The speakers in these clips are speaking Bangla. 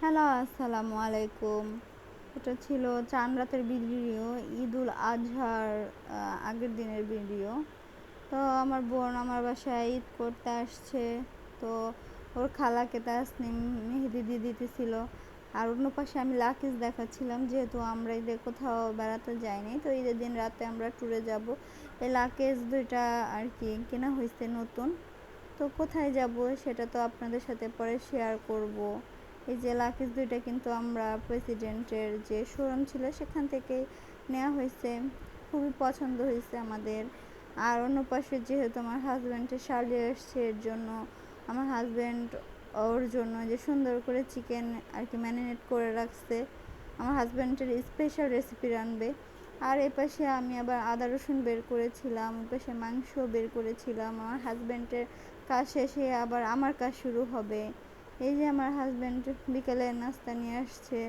হ্যালো, আসসালামু আলাইকুম। এটা ছিল চান রাতের ভিডিও ঈদ উল আজহার আগের দিনের ভিডিও। তো আমার বোন আমার বাসায় ঈদ করতে আসছে। তো ওর খালাকে তাসনিম মেহেদি দিয়ে দিতেছিল। আর অন্য পাশে আমি লাকিজ দেখাচ্ছিলাম, যেহেতু আমরা ঈদে কোথাও বেড়াতে যাইনি। তো ঈদের দিন রাতে আমরা ট্যুরে যাব। এই লাকেজ দুইটা আর কি কেনা হয়েছে নতুন। তো কোথায় যাব সেটা তো আপনাদের সাথে পরে শেয়ার করব। এই যে লাকিজ দুইটা কিন্তু আমরা প্রেসিডেন্টের যে শোরুম ছিল সেখান থেকেই নেওয়া হয়েছে। খুবই পছন্দ হয়েছে আমাদের। আর অন্য পাশে যেহেতু আমার হাজব্যান্ডের শালি এসছে, এর জন্য আমার হাজব্যান্ড ওর জন্য যে সুন্দর করে চিকেন আর কি ম্যারিনেট করে রাখছে। আমার হাজব্যান্ডের স্পেশাল রেসিপি রানবে। আর এ পাশে আমি আবার আদা রসুন বের করেছিলাম পাশে মাংস বের করেছিলাম। আমার হাজব্যান্ডের কাজ শেষে আবার আমার কাজ শুরু হবে। এই যে আমার হাজব্যান্ড বিকেলে নাস্তা নিয়ে আসছে,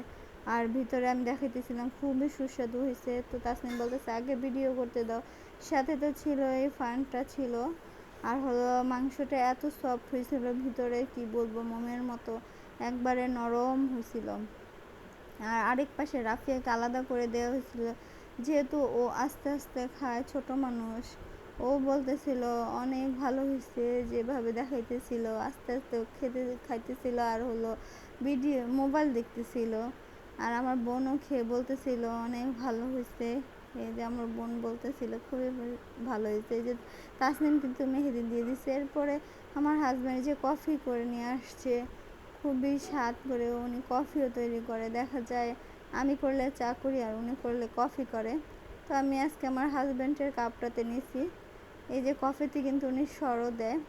আর ভিতরে আমি দেখাইতেছিলাম খুবই সুস্বাদু হয়েছে তো তাসনিম বলতেছে, আগে ভিডিও করতে দাও। সাথে তো ছিল এই ফানটা ছিল, আর হলো মাংসটা এত সফট হয়েছিল ভিতরে, কি বলব, মোমের মতো একবারে নরম হয়েছিল আর আরেক পাশে রাফিয়াকে আলাদা করে দেওয়া হয়েছিল যেহেতু ও আস্তে আস্তে খায় ছোট মানুষ ও বলতেছিল, অনেক ভালো হয়েছে যেভাবে দেখাইতেছিল, আস্তে আস্তে খেতে খাইতেছিল আর হলো ভিডিও, মোবাইল দেখতেছিল। আর আমার বোনও খেয়ে বলতেছিল, অনেক ভালো হয়েছে। এই যে আমার বোন বলতেছিল, খুবই ভালো হয়েছে। এই যে তাসনিম কিন্তু মেহেদি দিয়ে দিচ্ছে এরপরে আমার হাজব্যান্ড যে কফি করে নিয়ে আসছে, খুবই স্বাদ করে উনি কফিও তৈরি করে। দেখা যায় আমি করলে চা করি আর উনি করলে কফি করে। তো আমি আজকে আমার হাজব্যান্ডের কাপটাতে নিছি। এই যে কফিতে কিন্তু উনি সরও দেয়।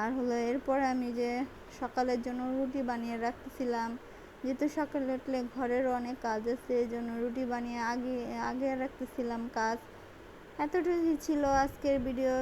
আর হলো এরপরে আমি যে সকালের জন্য রুটি বানিয়ে রাখতেছিলাম, যেহেতু সকালে উঠলে ঘরেরও অনেক কাজ আছে এই জন্য রুটি বানিয়ে আগে আগে রাখতেছিলাম কাজ। এতটুকুই ছিল আজকের ভিডিও